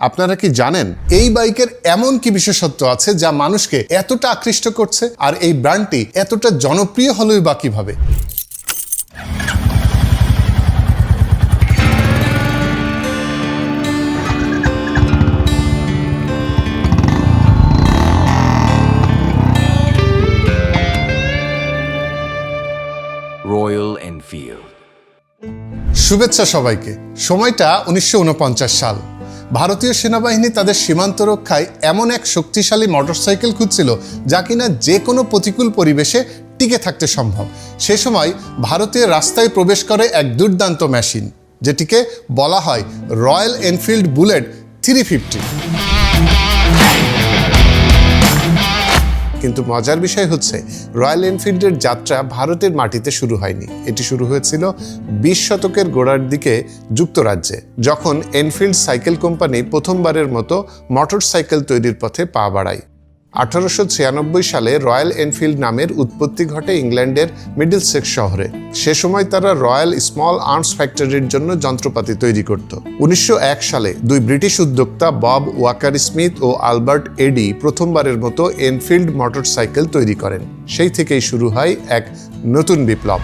আপনারা কি জানেন এই বাইকের এমন কি বিশেষত্ব আছে যা মানুষকে এতটা আকৃষ্ট করছে? আর এই ব্র্যান্ডটি এতটা জনপ্রিয় হলোই বা কীভাবে? Enfield. শুভেচ্ছা সবাইকে। সময়টা উনিশশো উনপঞ্চাশ সাল। ভারতীয় সেনাবাহিনী তাদের সীমান্ত রক্ষায় এমন এক শক্তিশালী মোটরসাইকেল খুঁজছিল যা কিনা যে কোনো প্রতিকূল পরিবেশে টিকে থাকতে সম্ভব। সে সময় ভারতীয় রাস্তায় প্রবেশ করে এক দুর্দান্ত মেশিন, যেটিকে বলা হয় Royal Enfield bullet three fifty. কিন্তু মজার বিষয় হচ্ছে, রয়্যাল এনফিল্ডের যাত্রা ভারতের মাটিতে শুরু হয়নি। এটি শুরু হয়েছিল বিশ শতকের গোড়ার দিকে যুক্তরাজ্যে, যখন এনফিল্ড সাইকেল কোম্পানি প্রথমবারের মতো মোটর সাইকেল তৈরির পথে পা বাড়ায়। আঠারোশো ছিয়ানব্বই সালে রয়্যাল এনফিল্ড নামের উৎপত্তি ঘটে ইংল্যান্ডের মিডলসেক্স শহরে। সে সময় তারা রয়্যাল স্মল আর্মস ফ্যাক্টরির জন্য যন্ত্রপাতি তৈরি করত। উনিশশো এক সালে দুই ব্রিটিশ উদ্যোক্তা বব ওয়াকার স্মিথ ও আলবার্ট এডি প্রথমবারের মতো এনফিল্ড মোটরসাইকেল তৈরি করেন। সেই থেকেই শুরু হয় এক নতুন বিপ্লব।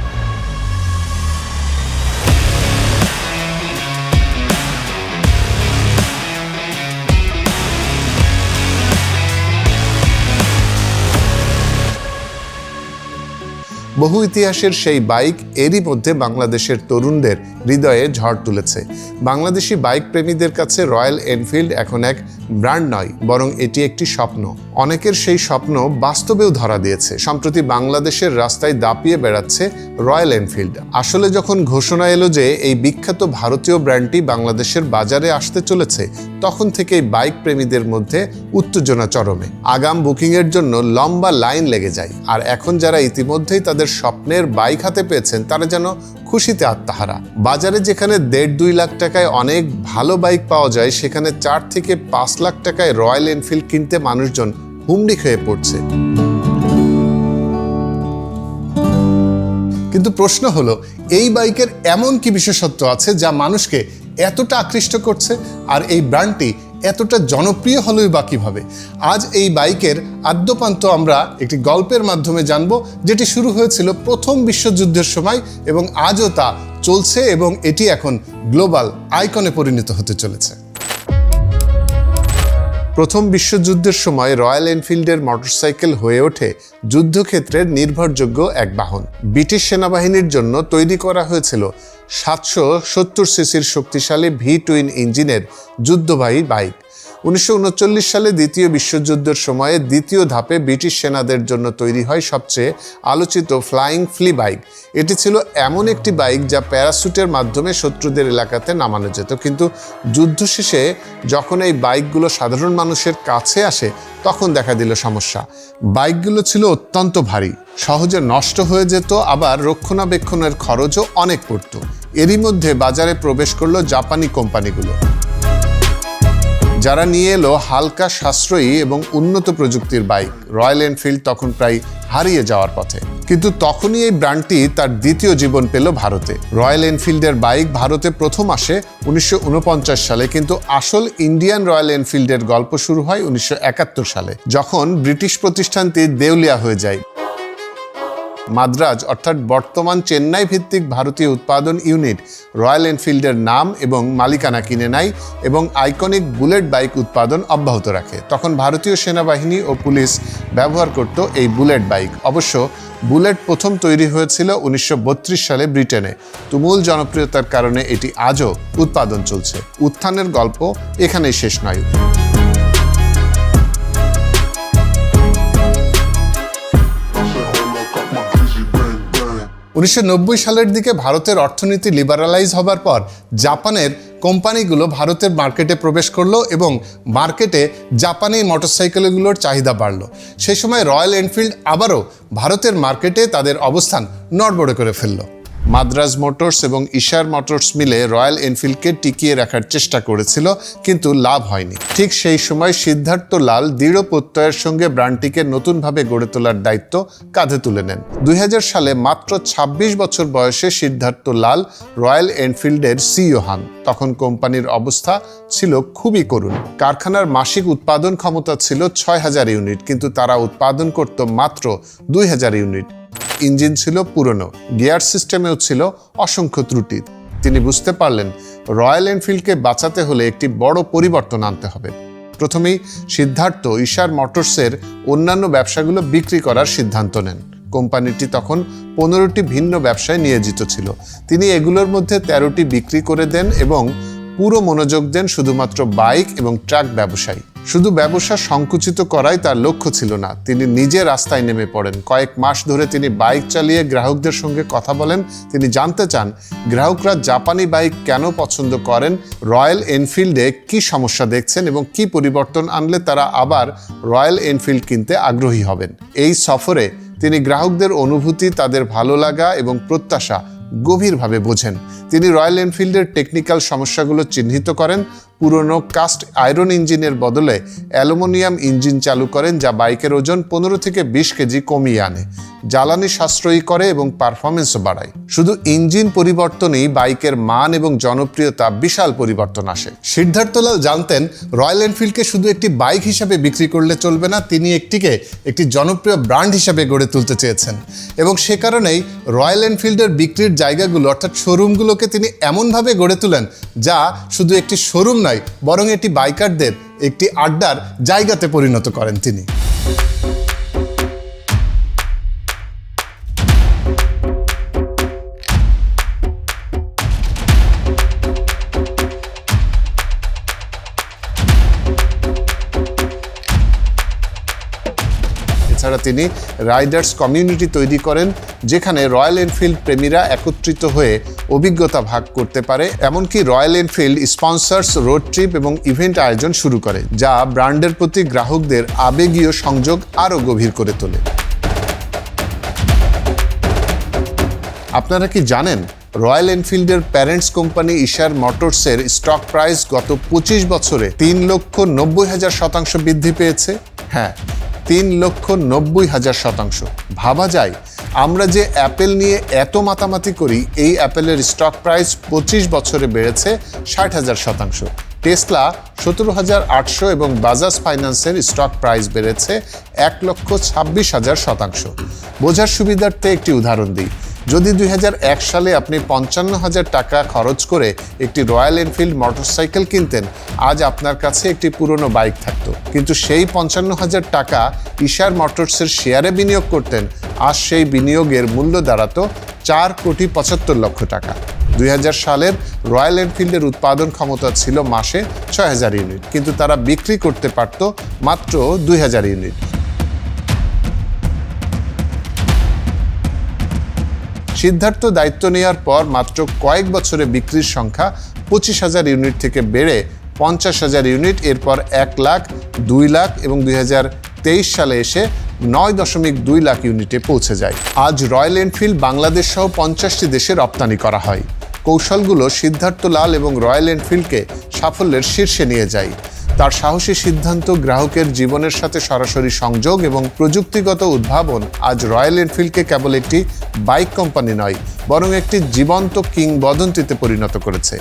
বহু ইতিহাসের সেই বাইক এরই মধ্যে বাংলাদেশের তরুণদের হৃদয়ে ঝড় তুলেছে। বাংলাদেশি বাইক প্রেমীদের কাছে রয়্যাল এনফিল্ড এখন এক ব্র্যান্ড নয়, বরং এটি একটি স্বপ্ন। অনেকের সেই স্বপ্ন বাস্তবেও ধরা দিয়েছে। সম্প্রতি বাংলাদেশের রাস্তায় দাপিয়ে বেড়াচ্ছে রয়্যাল এনফিল্ড। আসলে যখন ঘোষণা এলো যে এই বিখ্যাত ভারতীয় ব্র্যান্ডটি বাংলাদেশের বাজারে আসতে চলেছে, তখন থেকেই বাইক প্রেমীদের মধ্যে উত্তেজনা চরমে। আগাম বুকিংয়ের জন্য লম্বা লাইন লেগে যায়। আর এখন যারা ইতিমধ্যেই তাদের স্বপ্নের বাইক হাতে পেয়েছেন, তারা যেন খুশিতে আত্মাহারা। বাজারে যেখানে দেড় দুই লাখ টাকায় অনেক ভালো বাইক পাওয়া যায়, সেখানে চার থেকে পাঁচ লাখ টাকায় রয়্যাল এনফিল্ড কিনতে মানুষজন হুমড়ি খেয়ে পড়ছে। কিন্তু প্রশ্ন হলো, এই বাইকের এমন কি বিশেষত্ব আছে যা মানুষকে এতটা আকৃষ্ট করছে? আর এই ব্র্যান্ডটি এতটা জনপ্রিয় হলোই বা কীভাবে? আজ এই বাইকের আদ্যপান্ত আমরা একটি গল্পের মাধ্যমে জানব, যেটি শুরু হয়েছিল প্রথম বিশ্বযুদ্ধের সময় এবং আজও তা চলছে এবং এটি এখন গ্লোবাল আইকনে পরিণত হতে চলেছে। প্রথম বিশ্বযুদ্ধের সময় রয়্যাল এনফিল্ডের মোটরসাইকেল হয়ে ওঠে যুদ্ধক্ষেত্রের নির্ভরযোগ্য এক বাহন। ব্রিটিশ সেনাবাহিনীর জন্য তৈরি করা হয়েছিল সাতশো সত্তর সিসির শক্তিশালী ভি টুইন ইঞ্জিনের যুদ্ধবাহী বাইক। উনিশশো উনচল্লিশ সালে দ্বিতীয় বিশ্বযুদ্ধের সময়ে দ্বিতীয় ধাপে ব্রিটিশ সেনাদের জন্য তৈরি হয় সবচেয়ে আলোচিত ফ্লাইং ফ্লি বাইক। এটি ছিল এমন একটি বাইক যা প্যারাসুটের মাধ্যমে শত্রুদের এলাকাতে নামানো যেত। কিন্তু যুদ্ধ শেষে যখন এই বাইকগুলো সাধারণ মানুষের কাছে আসে, তখন দেখা দিল সমস্যা। বাইকগুলো ছিল অত্যন্ত ভারী, সহজে নষ্ট হয়ে যেত, আবার রক্ষণাবেক্ষণের খরচও অনেক পড়ত। এরই মধ্যে বাজারে প্রবেশ করল জাপানি কোম্পানিগুলো। যারা নিয়ে এলো হালকা সাশ্রয়ী এবং উন্নত প্রযুক্তির বাইক, রয়্যাল এনফিল্ড তখন প্রায় হারিয়ে যাওয়ার পথে। কিন্তু তখনই এই ব্র্যান্ডটি তার দ্বিতীয় জীবন পেল ভারতে। রয়্যাল এনফিল্ডের বাইক ভারতে প্রথম আসে উনিশশো ঊনপঞ্চাশ সালে, কিন্তু আসল ইন্ডিয়ান রয়্যাল এনফিল্ডের গল্প শুরু হয় উনিশশো একাত্তর সালে, যখন ব্রিটিশ প্রতিষ্ঠানটি দেউলিয়া হয়ে যায়। মাদ্রাজ, অর্থাৎ বর্তমান চেন্নাই ভিত্তিক ভারতীয় উৎপাদন ইউনিট, রয়্যাল এনফিল্ডের নাম এবং মালিকানা কিনে নেয় এবং আইকনিক বুলেট বাইক উৎপাদন অব্যাহত রাখে। তখন ভারতীয় সেনাবাহিনী ও পুলিশ ব্যবহার করত এই বুলেট বাইক। অবশ্য বুলেট প্রথম তৈরি হয়েছিল উনিশশো বত্রিশ সালে ব্রিটেনে। তুমুল জনপ্রিয়তার কারণে এটি আজও উৎপাদন চলছে। উত্থানের গল্প এখানেই শেষ নয়। উনিশশো নব্বই সালের দিকে ভারতের অর্থনীতি লিবারালাইজ হবার পর জাপানের কোম্পানিগুলো ভারতের মার্কেটে প্রবেশ করল এবং মার্কেটে জাপানি মোটরসাইকেলগুলোর চাহিদা বাড়ল। সেই সময় রয়্যাল এনফিল্ড আবারও ভারতের মার্কেটে তাদের অবস্থান নড়বড়ে করে ফেলল। মাদ্রাজ মোটরস এবং ইশার মোটরস মিলে রয়্যাল এনফিল্ডকে টিকিয়ে রাখার চেষ্টা করেছিল, কিন্তু লাভ হয়নি। ঠিক সেই সময় সিদ্ধার্থ লাল দৃঢ় প্রত্যয়ের সঙ্গে ব্র্যান্ডটিকে নতুনভাবে গড়ে তোলার দায়িত্ব কাঁধে তুলে নেন। দুই হাজার সালে মাত্র ২৬ বছর বয়সে সিদ্ধার্থ লাল রয়্যাল এনফিল্ডের সিইও হন। তখন কোম্পানির অবস্থা ছিল খুবই করুণ। কারখানার মাসিক উৎপাদন ক্ষমতা ছিল ছয় হাজার ইউনিট, কিন্তু তারা উৎপাদন করত মাত্র দুই হাজার ইউনিট। ইঞ্জিন ছিল পুরনো, গিয়ার সিস্টেমেও ছিল অসংখ্য ত্রুটি। তিনি বুঝতে পারলেন, রয়্যাল এনফিল্ডকে বাঁচাতে হলে একটি বড় পরিবর্তন আনতে হবে। প্রথমেই সিদ্ধার্থ ঈশার মোটরসের অন্যান্য ব্যবসাগুলো বিক্রি করার সিদ্ধান্ত নেন। কোম্পানিটি তখন পনেরোটি ভিন্ন ব্যবসায় নিয়োজিত ছিল। তিনি এগুলোর মধ্যে তেরোটি বিক্রি করে দেন এবং পুরো মনোযোগ দেন শুধুমাত্র বাইক এবং ট্রাক ব্যবসায়ী। শুধু ব্যবসা সংকুচিত করাই তার লক্ষ্য ছিল না। তিনি নিজে রাস্তায় নেমে পড়েন। কয়েক মাস ধরে তিনি বাইক চালিয়ে গ্রাহকদের সঙ্গে কথা বলেন। তিনি জানতে চান, গ্রাহকরা জাপানি বাইক কেন পছন্দ করেন? রয়্যাল এনফিল্ডে কি সমস্যা দেখছেন এবং কি পরিবর্তন আনলে তারা আবার রয়্যাল এনফিল্ড কিনতে আগ্রহী হবেন? এই সফরে তিনি গ্রাহকদের অনুভূতি, তাদের ভালো লাগা এবং প্রত্যাশা গভীরভাবে বোঝেন। তিনি রয়্যাল এনফিল্ডের টেকনিক্যাল সমস্যাগুলো চিহ্নিত করেন। পুরনো কাস্ট আয়রন ইঞ্জিনের বদলে অ্যালুমিনিয়াম ইঞ্জিন চালু করেন যা বাইকের ওজন পনেরো থেকে বিশ কেজি কমিয়ে আনে। জ্বালানি সাশ্রয়ী করে এবং পারফরমেন্সও বাড়ায়। শুধু ইঞ্জিন পরিবর্তনেই বাইকের মান এবং জনপ্রিয়তা বিশাল পরিবর্তন আসে। সিদ্ধার্থলাল জানতেন, রয়্যাল এনফিল্ডকে শুধু একটি বাইক হিসাবে বিক্রি করলে চলবে না, তিনি একটিকে একটি জনপ্রিয় ব্র্যান্ড হিসাবে গড়ে তুলতে চেয়েছেন। এবং সে কারণেই রয়্যাল এনফিল্ডের বিক্রির জায়গাগুলো অর্থাৎ শোরুমগুলোকে তিনি এমনভাবে গড়ে তোলেন যা শুধু একটি শোরুম নয় বরং এটি বাইকারদের একটি আড্ডার জায়গাতে পরিণত করেন তিনি। এছাড়া তিনি রাইডার্স কমিউনিটি তৈরি করেন, যেখানে রয়্যাল এনফিল্ড প্রেমীরা একত্রিত হয়ে অভিজ্ঞতা ভাগ করতে পারে। এমনকি Royal Enfield sponsors road trip এবং ইভেন্ট আয়োজন শুরু করে, যা ব্র্যান্ডের প্রতি গ্রাহকদের আবেগীয় সংযোগ আরও গভীর করে তোলে। আপনারা কি জানেন, রয়্যাল এনফিল্ডের প্যারেন্টস কোম্পানি ইশার মোটরসের স্টক প্রাইস গত পঁচিশ বছরে তিন লক্ষ নব্বই হাজার শতাংশ বৃদ্ধি পেয়েছে? হ্যাঁ তিন লক্ষ নব্বই হাজার শতাংশ। ভাবা যায়, আমরা যে অ্যাপেল নিয়ে এত মাতামাতি করি, এই অ্যাপেলের স্টক প্রাইস পঁচিশ বছরে বেড়েছে ষাট হাজার শতাংশ। টেসলা সতেরো হাজার আটশো এবং বাজাজ ফাইন্যান্সের স্টক প্রাইস বেড়েছে এক লক্ষ ছাব্বিশ হাজার শতাংশ। বোঝার সুবিধার্থে একটি উদাহরণ দিই যদি দুই হাজার এক সালে আপনি পঞ্চান্ন হাজার টাকা খরচ করে একটি রয়্যাল এনফিল্ড মোটরসাইকেল কিনতেন, আজ আপনার কাছে একটি পুরনো বাইক থাকতো। কিন্তু সেই পঞ্চান্ন হাজার টাকা ইশার মোটরসের শেয়ারে বিনিয়োগ করতেন, আজ সেই বিনিয়োগের মূল্য দাঁড়াতো চার কোটি পঁচাত্তর লক্ষ টাকা। দুই হাজার সালের রয়্যাল এনফিল্ডের উৎপাদন ক্ষমতা ছিল মাসে ছয় হাজার ইউনিট, কিন্তু তারা বিক্রি করতে পারত মাত্র দুই হাজার ইউনিট। সিদ্ধার্থ দায়িত্ব নেওয়ার পর মাত্র কয়েক বছরে বিক্রির সংখ্যা পঁচিশ হাজার ইউনিট থেকে বেড়ে পঞ্চাশ হাজার ইউনিট, এরপর এক লাখ, দুই লাখ এবং দুই তেইশ সালে এসে নয় দশমিক দুই লাখ ইউনিটে পৌঁছে যায়। আজ রয়্যাল এনফিল্ড বাংলাদেশ সহ পঞ্চাশটি দেশে রপ্তানি করা হয়। কৌশলগুলো সিদ্ধার্থ লাল এবং রয়্যাল এনফিল্ডকে সাফল্যের শীর্ষে নিয়ে যায়। তার সাহসী সিদ্ধান্ত গ্রাহকের জীবনের সাথে সরাসরি সংযোগ এবং প্রযুক্তিগত উদ্ভাবন আজ রয়্যাল এনফিল্ডকে কেবল একটি বাইক কোম্পানি নয়, বরং একটি জীবন্ত কিংবদন্তিতে পরিণত করেছে।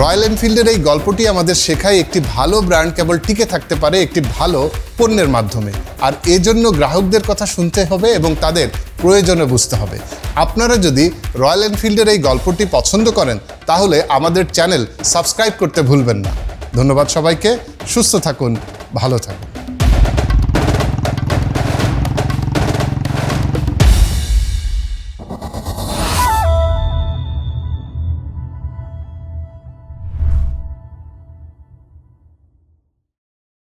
রয়্যাল এনফিল্ডের এই গল্পটি আমাদের শেখায় একটি ভালো ব্র্যান্ড কেবল টিকে থাকতে পারে একটি ভালো পণ্যের মাধ্যমে। আর এজন্য গ্রাহকদের কথা শুনতে হবে এবং তাদের প্রয়োজনে বুঝতে হবে। আপনারা যদি রয়্যাল এনফিল্ডের এই গল্পটি পছন্দ করেন, তাহলে আমাদের চ্যানেল সাবস্ক্রাইব করতে ভুলবেন না। ধন্যবাদ সবাইকে। সুস্থ থাকুন ভালো থাকুন।